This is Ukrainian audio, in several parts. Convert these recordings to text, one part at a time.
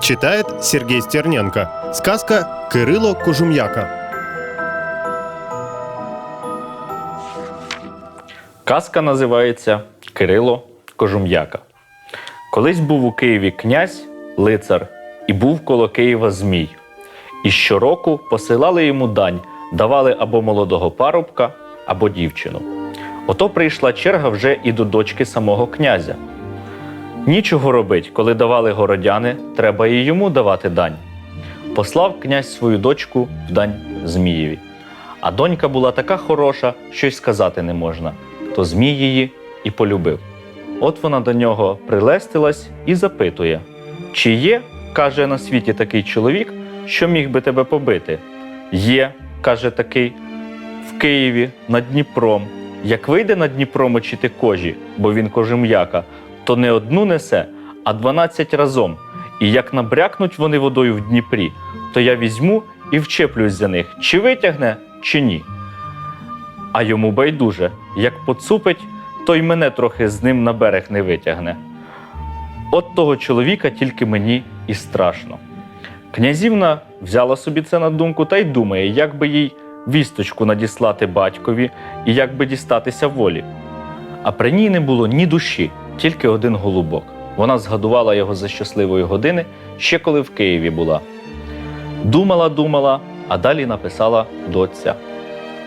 Читает Сергей Стерненко. Сказка Кирило Кожум'яка. Казка називається Кирило Кожум'яка. Колись був у Києві князь, лицар, і був коло Києва Змій. І щороку посилали йому дань, давали або молодого парубка, або дівчину. Ото прийшла черга вже і до дочки самого князя. Нічого робить, коли давали городяни, треба і йому давати дань. Послав князь свою дочку в дань Змієві. А донька була така хороша, що й сказати не можна, то Змій її і полюбив. От вона до нього прилестилась і запитує: чи є, каже на світі такий чоловік, що міг би тебе побити? Є, каже такий, в Києві над Дніпром. Як вийде на Дніпро мочити кожі, бо він кожем'яка, то не одну несе, а дванадцять разом. І як набрякнуть вони водою в Дніпрі, то я візьму і вчеплюсь за них, чи витягне, чи ні. А йому байдуже, як поцупить, то й мене трохи з ним на берег не витягне. От того чоловіка тільки мені і страшно. Князівна взяла собі це на думку та й думає, як би їй вісточку надіслати батькові і як би дістатися волі. А при ній не було ні душі, тільки один голубок. Вона згадувала його за щасливої години, ще коли в Києві була. Думала, думала, а далі написала до отця.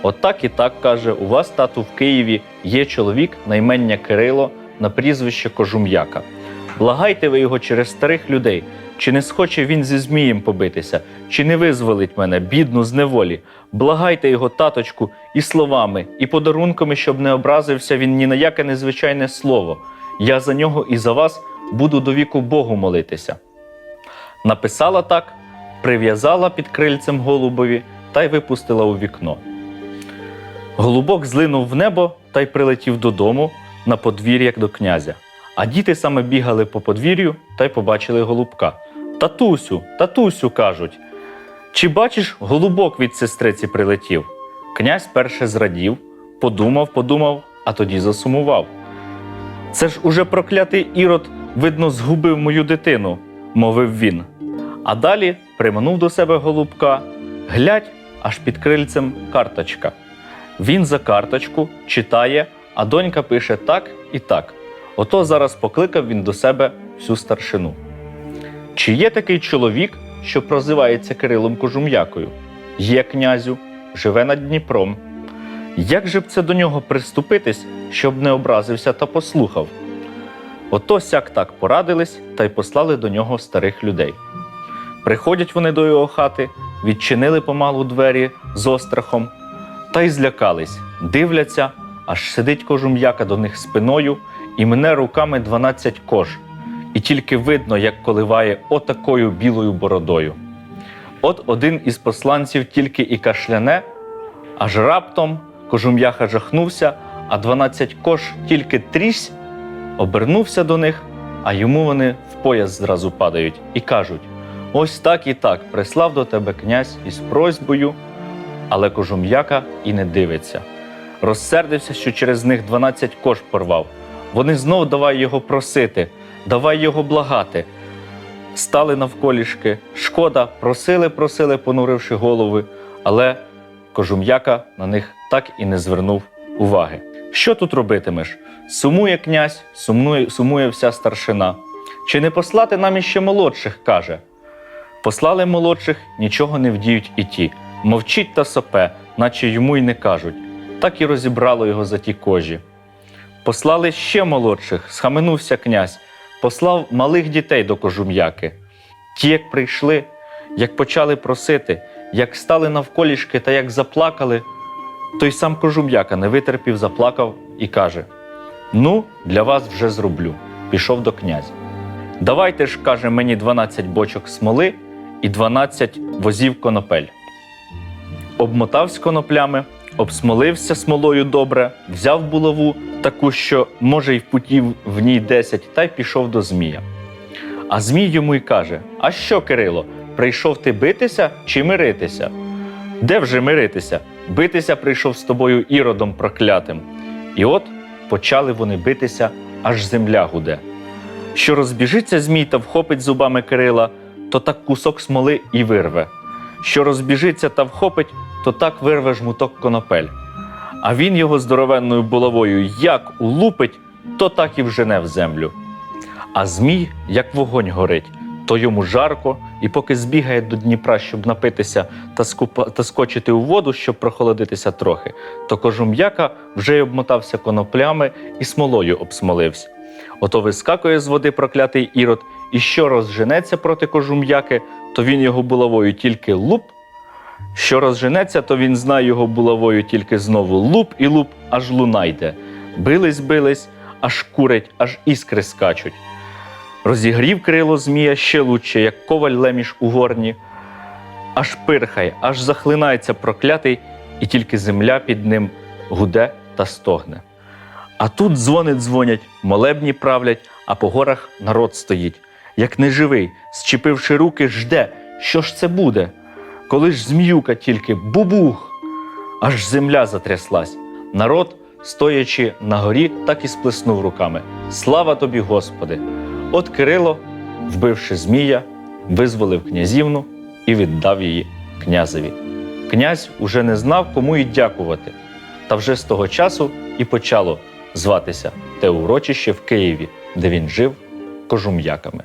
Отак і так каже: у вас, тату, в Києві є чоловік на імення Кирило на прізвище Кожум'яка. Благайте ви його через старих людей, чи не схоче він зі Змієм побитися, чи не визволить мене, бідну з неволі. Благайте його, таточку, і словами, і подарунками, щоб не образився він ні на яке незвичайне слово. Я за нього і за вас буду до віку Богу молитися. Написала так, прив'язала під крильцем голубові та й випустила у вікно. Голубок злинув в небо та й прилетів додому на подвір'я до князя. А діти саме бігали по подвір'ю та й побачили голубка. Татусю, татусю, кажуть. Чи бачиш, голубок від сестриці прилетів? Князь перше зрадів, подумав, подумав, а тоді засумував. Це ж уже проклятий ірод, видно, згубив мою дитину, мовив він. А далі приманув до себе голубка, глядь, аж під крильцем карточка. Він за карточку читає, а донька пише так і так. Ото зараз покликав він до себе всю старшину. Чи є такий чоловік, що прозивається Кирилом Кожум'якою? Є князю, живе над Дніпром. Як же б це до нього приступитись, щоб не образився та послухав? Ото сяк так порадились та й послали до нього старих людей. Приходять вони до його хати, відчинили помалу двері з острахом та й злякались, дивляться, аж сидить кожум'яка до них спиною і мене руками дванадцять кож, і тільки видно, як коливає отакою білою бородою. От один із посланців тільки і кашляне, аж раптом кожум'яха жахнувся, а дванадцять кож тільки трісь, обернувся до них, а йому вони в пояс зразу падають і кажуть: ось так і так прислав до тебе князь із просьбою, але кожум'яка і не дивиться. Розсердився, що через них дванадцять кож порвав. Вони знов давай його просити, давай його благати. Стали навколішки. Шкода, просили, просили, понуривши голови, але кожум'яка на них так і не звернув уваги. Що тут робитимеш? Сумує князь, сумує, сумує вся старшина. Чи не послати нам іще молодших? каже. Послали молодших, нічого не вдіють і ті. Мовчить та сопе, наче йому й не кажуть. Так і розібрало його за ті кожі. Послали ще молодших, схаменувся князь, послав малих дітей до кожум'яки. Ті, як прийшли, як почали просити, як стали навколішки та як заплакали, той сам кожум'яка не витерпів, заплакав і каже: Ну, для вас вже зроблю. Пішов до князя. Давайте ж, каже мені, 12 бочок смоли і 12 возів конопель. Обмотався коноплями, обсмолився смолою добре, взяв булаву, таку, що може й впутів в ній 10, та й пішов до Змія. А Змій йому й каже: А що, Кирило, прийшов ти битися чи миритися? Де вже миритися? Битися прийшов з тобою іродом проклятим. І от почали вони битися, аж земля гуде. Що розбіжиться Змій та вхопить зубами Кирила, то так кусок смоли і вирве. Що розбіжиться та вхопить, то так вирве жмуток конопель. А він його здоровенною булавою як улупить, то так і вжене в землю. А змій, як вогонь горить, то йому жарко, і поки збігає до Дніпра, щоб напитися та, скупа, та скочити у воду, щоб прохолодитися трохи, то кожум'яка вже й обмотався коноплями і смолою обсмолився. Ото вискакує з води проклятий ірод, і що розженеться проти кожум'яки, то він його булавою тільки луп. Що розженеться, то він знає його булавою тільки знову луп і луп, аж луна йде. Бились, бились, аж курить, аж іскри скачуть. Розігрів крило змія ще лучше, як коваль леміш у горні. Аж пирхає, аж захлинається проклятий, і тільки земля під ним гуде та стогне. А тут дзвони дзвонять, молебні правлять, а по горах народ стоїть, як неживий, зчепивши руки, жде, що ж це буде. Коли ж зміюка тільки бубух, аж земля затряслась. Народ, стоячи на горі, так і сплеснув руками. Слава тобі, Господи! От Кирило, вбивши змія, визволив князівну і віддав її князеві. Князь уже не знав, кому й дякувати. Та вже з того часу і почало зватися те урочище в Києві, де він жив кожум'яками.